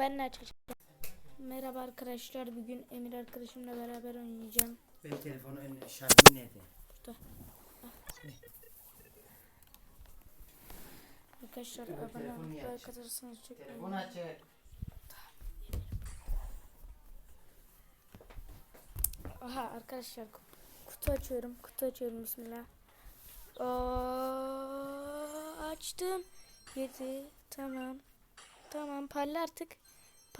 Ben ne açacağım? Merhaba arkadaşlar. Bugün Emir arkadaşımla beraber oynayacağım. Benim telefonun ön şarjı nerede? Arkadaşlar Dur, abone telefonu niye olmayı açık? arkadaşlarsanız çok Telefon memnun açık. Aha arkadaşlar ku- kutu açıyorum. Kutu açıyorum bismillah. Oo, açtım. Yedi. Tamam. Tamam parla artık.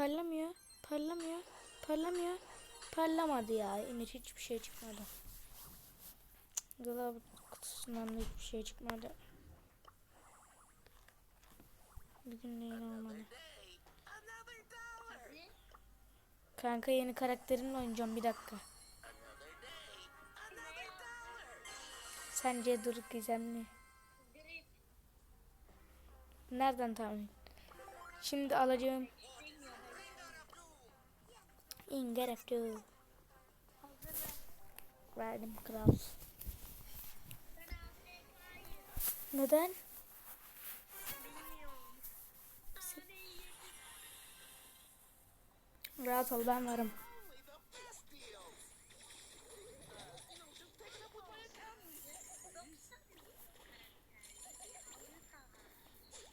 Parlamıyor. Parlamıyor. Parlamıyor. Parlamadı ya. Emir hiçbir şey çıkmadı. Dolap kutusundan da hiçbir şey çıkmadı. Bugün neyin olmadı. Kanka yeni karakterimle oynayacağım bir dakika. Sence dur gizemli. Nereden tahmin? Şimdi alacağım. İngereftu. Verdim kral. Neden? Rahat ol ben varım.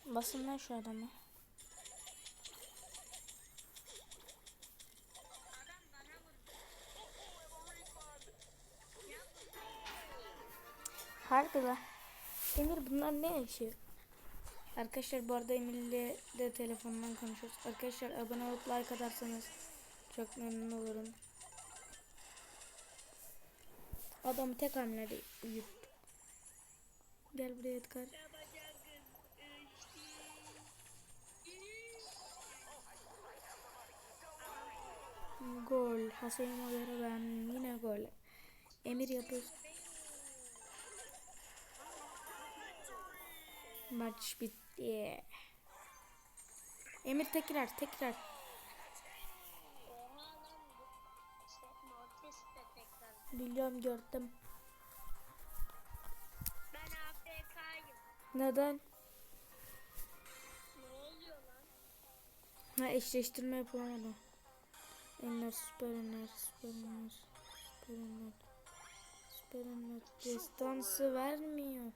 Basın lan şu adamı. Lan. Emir bunlar ne işi? Arkadaşlar bu arada Emir'le de telefondan konuşuyoruz. Arkadaşlar abone olup like atarsanız çok memnun olurum. Adamı tek hamlede uyuttu. Gel buraya Edgar. Gol. Hasan'a göre ben yine gol. Emir yapıyor. Maç bitti. Emir tekrar tekrar. Biliyorum gördüm. Ben AFK'yım. Neden? Ne oluyor lan? Ha eşleştirme yapılamadı. Enler süper enler süper enler süper enler süper enler destansı vermiyor.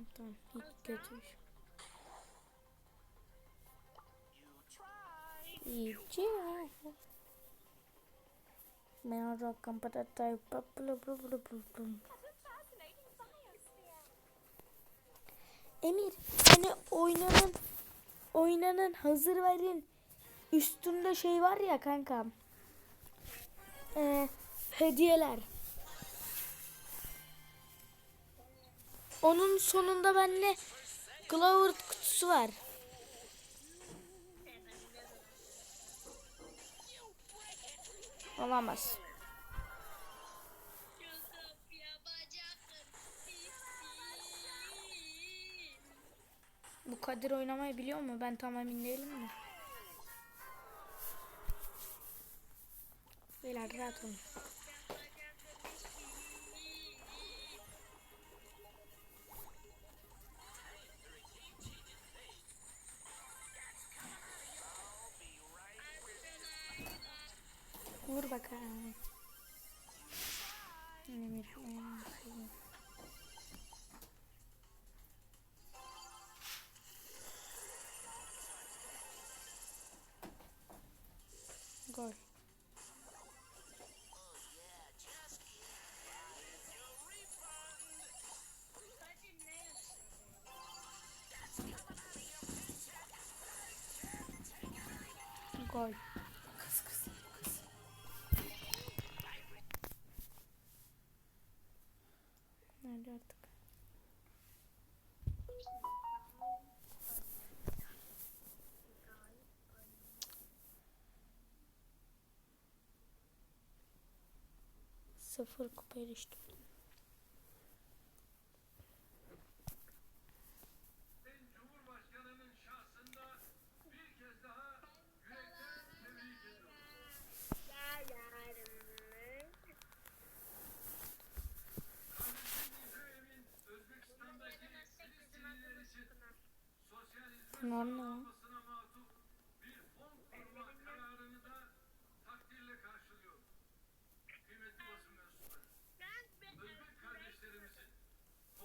Tamam tamam hiç kötüymüş. İyice. Ben rock competitive Emir hani oynanın oynanın hazır verin üstünde şey var ya kankam Ee, hediyeler onun sonunda bende Clover kutusu var. Olamaz. Bu Kadir oynamayı biliyor mu? Ben tam emin değilim mi Beyler rahat olun. Vur bakalım. Emir. Gol. Gol. Sıfır kupa eriştim. Cumhurbaşkanının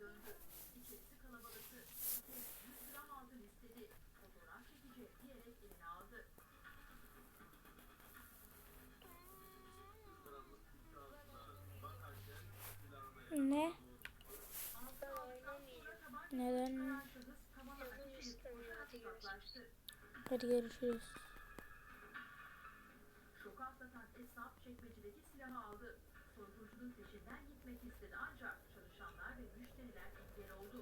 döndü. İçerisi kalabalıktı. Bir kez 100 gram altın istedi. Fotoğraf çekeceğim diyerek eline aldı. Ne? Neden? Hadi görüşürüz. Şoku atlatan esnaf çekmecedeki silahı aldı. Soyguncunun peşinden gitmek istedi ancak çalışanlar ve müşteriler engel oldu.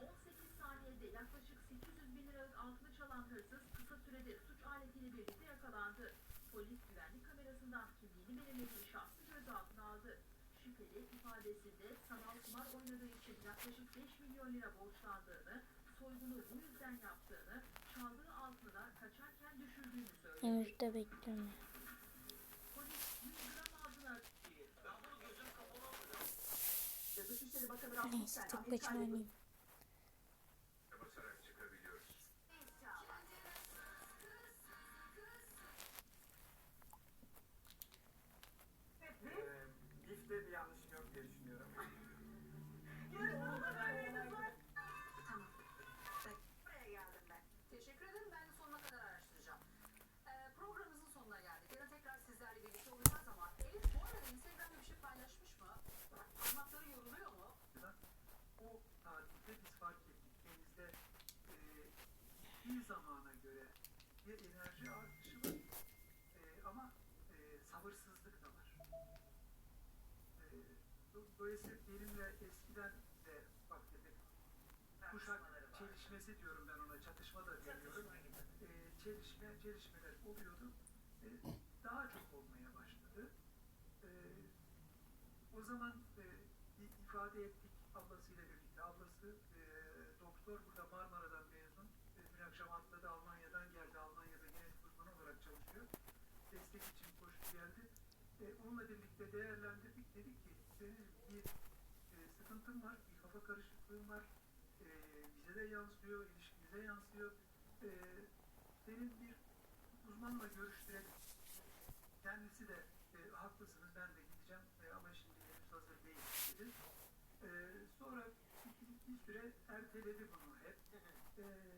18 saniyede yaklaşık 800 bin liralık altını çalan hırsız kısa sürede suç aletiyle birlikte yakalandı. Polis güvenlik kamerasından kimliğini belirlediği şahsı gözaltına aldı. Şüpheli ifadesinde sanal kumar oynadığı için yaklaşık 5 milyon lira borçlandığını, soygunu bu yüzden yaptığını, çaldığı altına kaçarken düşürdüğünü söyledi. Bekleme. Polis Neyse tek başıma oynayayım. Zamana göre bir enerji artışı var. E, ama e, sabırsızlık da var. E, do- dolayısıyla benimle eskiden de bak demek kuşak çelişmesi diyorum ben ona çatışma da demiyorum. E, çelişme, çelişmeler oluyordu. E, daha çok olmaya başladı. E, o zaman e, ifade ettik ablasıyla birlikte. Ablası e, doktor burada Marmara'dan mezun. Akşam atladı Almanya'dan geldi. Almanya'da genetik uzmanı olarak çalışıyor. Destek için koştu geldi. E, onunla birlikte değerlendirdik. Dedik ki senin bir e, sıkıntın var, bir kafa karışıklığın var. E, bize de yansıyor, ilişkimize yansıyor. E, senin bir uzmanla görüştürelim. Kendisi de e, haklısınız ben de gideceğim e, ama şimdi henüz hazır değil dedi. E, sonra bir, süre erteledi bunu hep. E,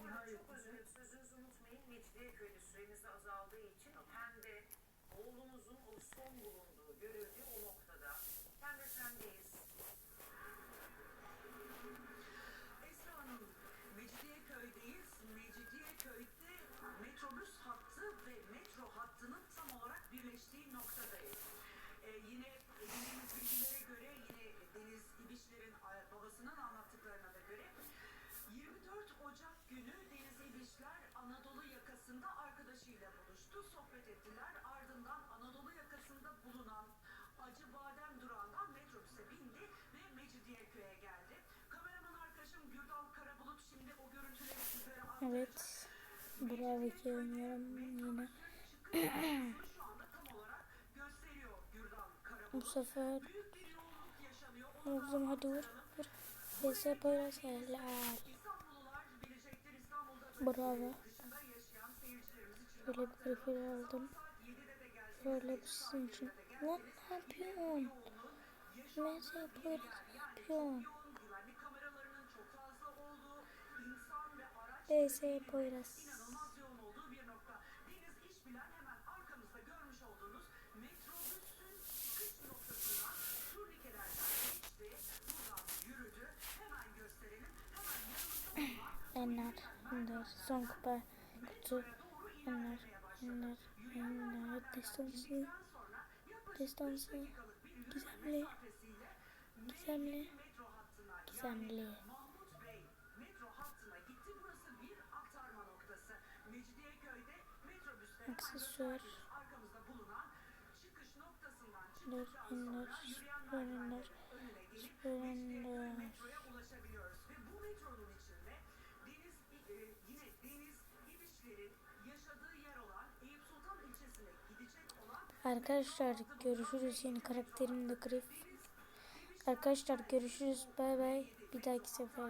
çok dilerim. Sözünüzü unutmayın. Mecidiyeköy'de süremiz de azaldığı için hem de oğlumuzun o son bulunduğu, görüldüğü o noktada. Hem de sendeyiz. Esra Hanım, Mecidiyeköy'deyiz. Mecidiyeköy'de metrobüs hattı ve metro hattının tam olarak birleştiği noktadayız. Ee, yine edindiğimiz bilgilere göre, yine Deniz İbişler'in e, babasının anlattıklarına da göre 24 Ocak günü Deniz İbişler Anadolu yakasında arkadaşıyla buluştu, sohbet ettiler. Ardından Anadolu yakasında bulunan Acı Badem durağından metrobüse bindi ve Mecidiyeköy'e geldi. Kameraman arkadaşım Gürdal Karabulut şimdi o görüntüleri sizlere aktaracak. Evet. Bravo ki oynuyorum yine. Bu sefer yaşanıyor. Oğlum hadi vur vur. Poyraz helal. Bravo. Böyle bir kriter aldım. saat 7'de de gelse Böyle bir sizin için. Lan ne yapıyorsun? Mesela Poyraz yapıyor. yoğun güvenlik kameralarının çok fazla olduğu, insan ve araç BS Poyraz. Enler, Ender, son kupa, kutu, Enler, Ender, Enler, destansı, destansı, gizemli, gizemli, gizemli. Mahmut Bey metro hattına gitti. Burası Arkadaşlar görüşürüz yeni karakterim de Grif. Arkadaşlar görüşürüz bay bay bir dahaki sefere.